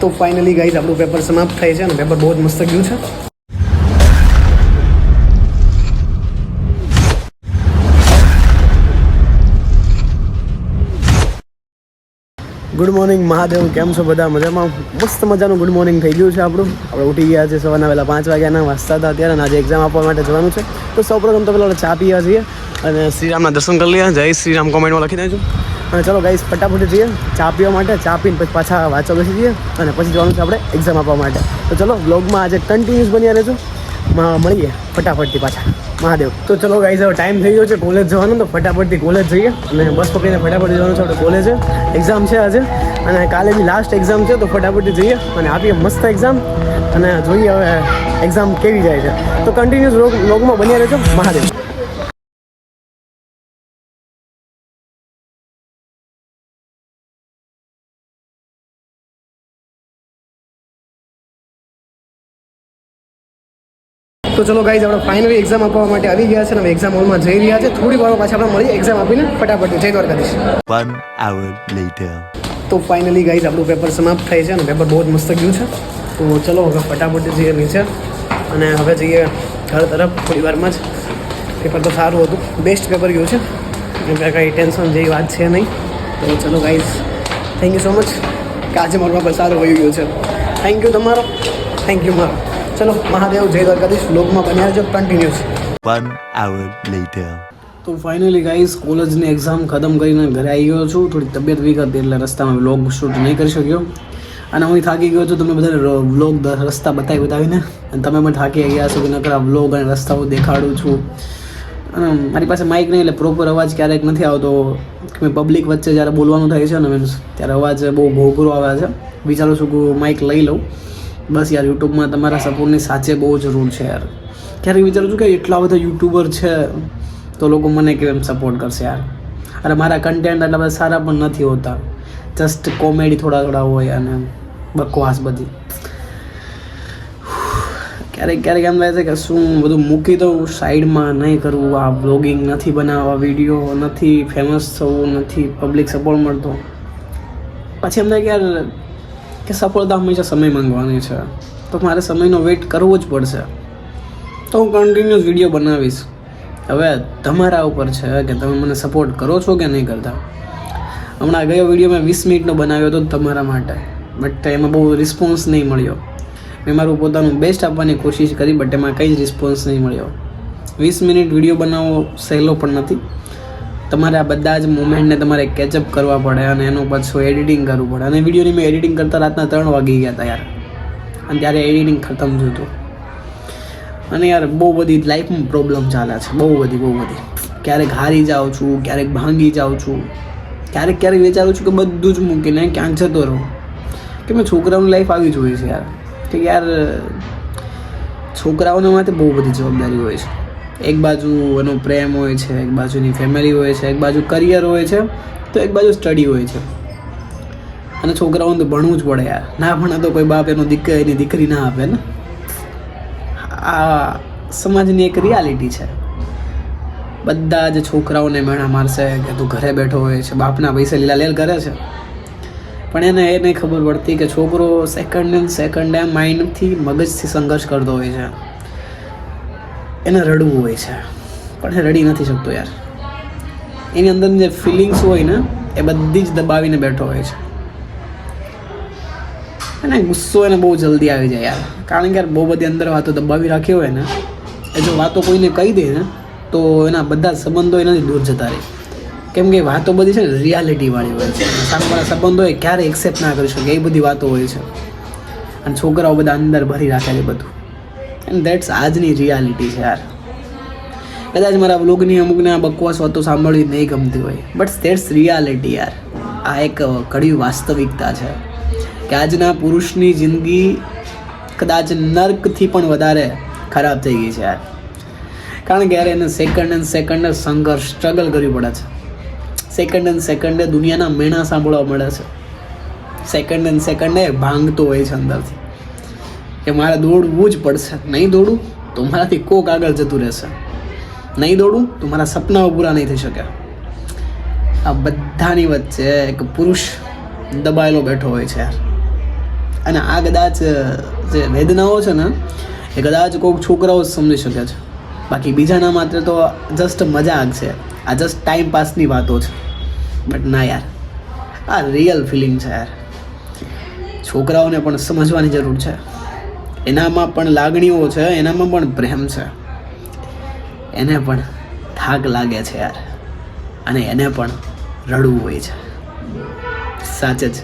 તો finally guys આપણું paper સમાપ્ત થાય છે અને પેપર બહુ જ મસ્ત ગયું છે. ગુડ મોર્નિંગ મહાદેવ કેમ છો બધા? મજામાં? મસ્ત મજાનું ગુડ મોર્નિંગ થઈ ગયું છે આપણું. આપણે ઉઠી ગયા છે સવારના પહેલાં પાંચ વાગ્યાના વાંચતા હતા અત્યારે આજે એક્ઝામ આપવા માટે જવાનું છે. તો સૌપ્રથમ તો પહેલાં ચા પીવા છીએ અને શ્રીરામના દર્શન કરી લઈએ. જય શ્રીરામ કોમેન્ટમાં લખી દેજો. અને ચલો ગાઈસ ફટાફટ જઈએ. ચા પીવા માટે, ચા પીને પછી પાછા વાંચવા બેસી જઈએ અને પછી જવાનું છે આપણે એક્ઝામ આપવા માટે. તો ચલો બ્લોગમાં આજે કન્ટિન્યુઅસ બન્યા રહેજો મળીએ ફટાફટથી પાછા. મહાદેવ. તો ચલો ગાઈઝ હવે ટાઈમ થઈ ગયો છે કોલેજ જવાનું, તો ફટાફટથી કોલેજ જઈએ અને બસ પકડીને ફટાફટ જવાનું છે આપણે કોલેજે એક્ઝામ છે આજે. અને કાલે બી લાસ્ટ એક્ઝામ છે, તો ફટાફટથી જઈએ અને આપીએ મસ્ત એક્ઝામ અને જોઈએ હવે એક્ઝામ કેવી જાય છે. તો કન્ટિન્યુઅસ લોગમાં બન્યા રહેજો મહાદેવ. તો ચલો ગાઈઝ આપણે ફાઇનલી એક્ઝામ આપવા માટે આવી ગયા છે અને એક્ઝામ હોલમાં જઈ રહ્યા છે. થોડી વાર પાછા આપણે મળી એક્ઝામ આપીને ફટાફટ જય દ્વારકાધીશ. તો ફાઇનલી ગાઈઝ આપણું પેપર સમાપ્ત થાય છે અને પેપર બહુ જ મસ્ત ગયું છે. તો ચલો હવે ફટાફટ જઈએ નીચે અને હવે જઈએ ઘર તરફ થોડી વારમાં જ. પેપર તો સારું હતું. બેસ્ટ પેપર ગયું છે? એટલે કાંઈ ટેન્શન જેવી વાત છે નહીં. તો ચલો guys thank you so much કે આજે મારું પેપર સારું વયું ગયું છે. થેન્ક યુ તમારો. થેન્ક યુ મારો. ચલો મહાદેવ જય દ્વારકાધીશ. બ્લોગમાં બન્યા રહેજો. કન્ટિન્યુઅસ વન આવર લેટર તો ફાઇનલી ગાઈઝ કોલેજની એક્ઝામ ખતમ કરીને ઘરે આવી ગયો છું. થોડી તબિયત વીક હતી એટલે રસ્તામાં વ્લોગ શૂટ નહીં કરી શક્યો. અને હું થાકી ગયો છું. તમને બધાને વ્લોગ રસ્તા બતાવી બતાવીને. અને તમે પણ થાકી ગયા છો કે નકરા વ્લોગ અને રસ્તાઓ દેખાડું છું. અને મારી પાસે માઇક નહીં એટલે પ્રોપર અવાજ ક્યારેક નથી આવતો. મેં પબ્લિક વચ્ચે જ્યારે બોલવાનું થાય છે ને મીન્સ ત્યારે અવાજ બહુ ઘોઘરો આવે છે. વિચારું છું કે માઇક લઈ લઉં. બસ યાર, યુટ્યુબમાં તમારા સપોર્ટની સાચે બહુ જરૂર છે યાર. ક્યારેક વિચારું છું કે એટલા બધા યુટ્યુબર છે, તો લોકો મને કેમ સપોર્ટ કરશે યાર? અને મારા કન્ટેન્ટ એટલા બધા સારા પણ નથી હોતા. જસ્ટ કોમેડી થોડા થોડા હોય અને બકવાસ બધી. ક્યારેક ક્યારેક એમ થાય છે કે શું બધું મૂકી દઉં સાઈડમાં નહીં કરવું, આ બ્લોગિંગ નથી બનાવવા વીડિયો નથી ફેમસ થવું, નથી પબ્લિક સપોર્ટ મળતો. પછી એમ થાય કે યાર કે સફળતા હંમેશા સમય માંગવાની છે. તો મારે સમયનો વેઇટ કરવો જ પડશે. તો હું કન્ટિન્યુઅસ વીડિયો બનાવીશ. હવે તમારા ઉપર છે કે તમે મને સપોર્ટ કરો છો કે નહીં કરતા? હમણાં ગયો વીડિયો મેં વીસ મિનિટનો બનાવ્યો હતો તમારા માટે. બટ એમાં બહુ રિસ્પોન્સ નહીં મળ્યો. મેં મારું પોતાનું બેસ્ટ આપવાની કોશિશ કરી બટ એમાં કંઈ જ રિસ્પોન્સ નહીં મળ્યો. વીસ મિનિટ વીડિયો બનાવવો સહેલો પણ નથી. તમારે આ બધા જ મુમેન્ટને તમારે કેચઅપ કરવા પડે અને એનું પાછું એડિટિંગ કરવું પડે. અને વિડીયોની મેં એડિટિંગ કરતાં રાતના ત્રણ વાગી ગયા હતા યાર. અને ત્યારે એડિટિંગ ખતમ થયું હતું. અને યાર, બહુ બધી લાઈફમાં પ્રોબ્લેમ ચાલે છે. બહુ બધી બહુ બધી. ક્યારેક હારી જાઉં છું, ક્યારેક ભાંગી જાઉં છું. ક્યારેક ક્યારેક વિચારું છું કે બધું જ મૂકીને ક્યાંક જતો રહું. કે મેં છોકરાઓની લાઈફ આવી જોઈ છે યાર. કે યાર, છોકરાઓને માટે બહુ બધી જવાબદારી હોય છે. એક બાજુ એનો પ્રેમ હોય છે, એક બાજુની ફેમિલી હોય છે, એક બાજુ કરિયર હોય છે, તો એક બાજુ સ્ટડી હોય છે. અને છોકરાઓને તો ભણવું જ પડે યાર. ના ભણે તો કોઈ બાપ એનો દીકરી એની દીકરી ના આપે ને. આ સમાજની એક રિયાલિટી છે. બધા જ છોકરાઓને મેણા મારશે કે તું ઘરે બેઠો હોય છે, બાપના પૈસા લીલા લેલ કરે છે. પણ એને એ નહીં ખબર પડતી કે છોકરો સેકન્ડ એન્ડ સેકન્ડ એમ માઇન્ડથી મગજથી સંઘર્ષ કરતો હોય છે. એને રડવું હોય છે. પણ એ રડી નથી શકતો યાર. એની અંદર જે ફિલિંગ્સ હોય ને, એ બધી જ દબાવીને બેઠો હોય છે. અને ગુસ્સો એને બહુ જલ્દી આવી જાય યાર. કારણ કે યાર, બહુ બધી અંદર વાતો દબાવી રાખી હોય ને, એ જો વાતો કોઈને કહી દે ને, તો એના બધા સંબંધો એનાથી દૂર જતા રહે. કેમ કે વાતો બધી છે ને રિયાલિટીવાળી હોય છે. સામેવાળા સંબંધો એ ક્યારે એક્સેપ્ટ ના કરી શકે, એ બધી વાતો હોય છે. અને છોકરાઓ બધા અંદર ભરી રાખે છે બધું. એન્ડ દેટ્સ આજની રિયાલિટી છે યાર. કદાચ મારા વ્લોગની અમુકને બકવાસ વાતો સાંભળવી નહીં ગમતી હોય. બટ દેટ્સ રિયાલિટી યાર. આ એક કડવી વાસ્તવિકતા છે. કે આજના પુરુષની જિંદગી કદાચ નર્કથી પણ વધારે ખરાબ થઈ ગઈ છે યાર. કારણ કે યાર એને સેકન્ડ એન્ડ સેકન્ડ સંઘર્ષ સ્ટ્રગલ કરવી પડે છે. સેકન્ડ એન્ડ સેકન્ડે દુનિયાના મેણા સાંભળવા મળે છે. સેકન્ડ એન્ડ સેકન્ડે ભાંગતો હોય છે અંદરથી. કે મારે દોડવું જ પડશે. નહીં દોડું તો મારાથી કોક આગળ જતું રહેશે. નહીં દોડું તો મારા સપનાઓ પૂરા નહીં થઈ શકે. આ બધાની વચ્ચે એક પુરુષ દબાયેલો બેઠો હોય છે. યાર અને આ કદાચ જે વેદનાઓ છે ને, એ કદાચ કોઈક છોકરાઓ જ સમજી શકે છે. બાકી બીજાના માત્ર તો જસ્ટ મજાક છે. આ જસ્ટ ટાઈમ પાસની વાતો છે. બટ ના યાર, આ રિયલ ફિલિંગ છે યાર. છોકરાઓને પણ સમજવાની જરૂર છે. એનામાં પણ લાગણીઓ છે, એનામાં પણ પ્રેમ છે. એને પણ થાક લાગે છે યાર. અને એને પણ રડવું હોય છે. સાચે જ.